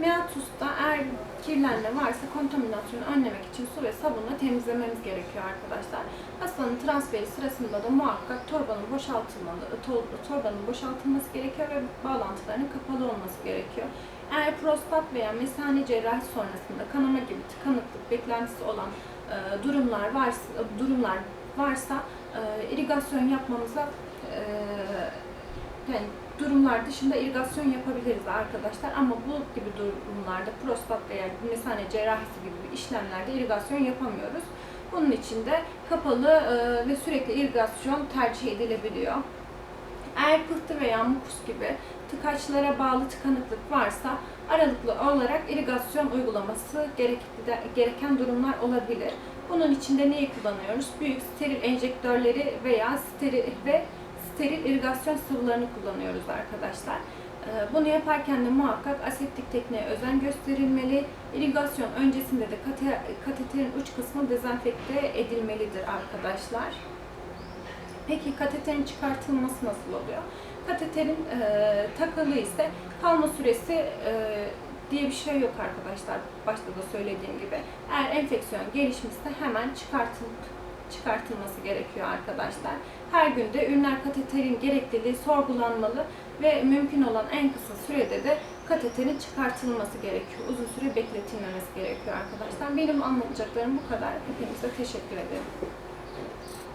Meatus'ta eğer kirlenme varsa kontaminasyonu önlemek için su ve sabunla temizlememiz gerekiyor arkadaşlar. Hastanın transferi sırasında da muhakkak torbanın boşaltılmalı, to- torbanın boşaltılması gerekiyor ve bağlantılarının kapalı olması gerekiyor. Eğer prostat veya mesane cerrahi sonrasında kanama gibi tıkanıklık beklentisi olan e, durumlar varsa, durumlar varsa e, irigasyon yapmamıza e, yani durumlar dışında irigasyon yapabiliriz arkadaşlar ama bu gibi durumlarda prostat veya mesane cerrahisi gibi işlemlerde irigasyon yapamıyoruz. Bunun için de kapalı e, ve sürekli irigasyon tercih edilebiliyor. Eğer pıhtı veya mukus gibi tıkaçlara bağlı tıkanıklık varsa aralıklı olarak irigasyon uygulaması gereken durumlar olabilir. Bunun için de neyi kullanıyoruz? Büyük steril enjektörleri veya steril ve steril irigasyon sıvılarını kullanıyoruz arkadaşlar. Ee, Bunu yaparken de muhakkak aseptik tekniğe özen gösterilmeli. İrigasyon öncesinde de kate- kateterin uç kısmı dezenfekte edilmelidir arkadaşlar. Peki kateterin çıkartılması nasıl oluyor? Kateterin e, takılı ise kalma süresi e, diye bir şey yok arkadaşlar. Başta da söylediğim gibi. Eğer enfeksiyon gelişmişse hemen çıkartılıp çıkartılması gerekiyor arkadaşlar. Her günde üriner kateterin gerekliliği sorgulanmalı ve mümkün olan en kısa sürede de kateterin çıkartılması gerekiyor. Uzun süre bekletilmemesi gerekiyor arkadaşlar. Benim anlatacaklarım bu kadar. Hepinize teşekkür ederim.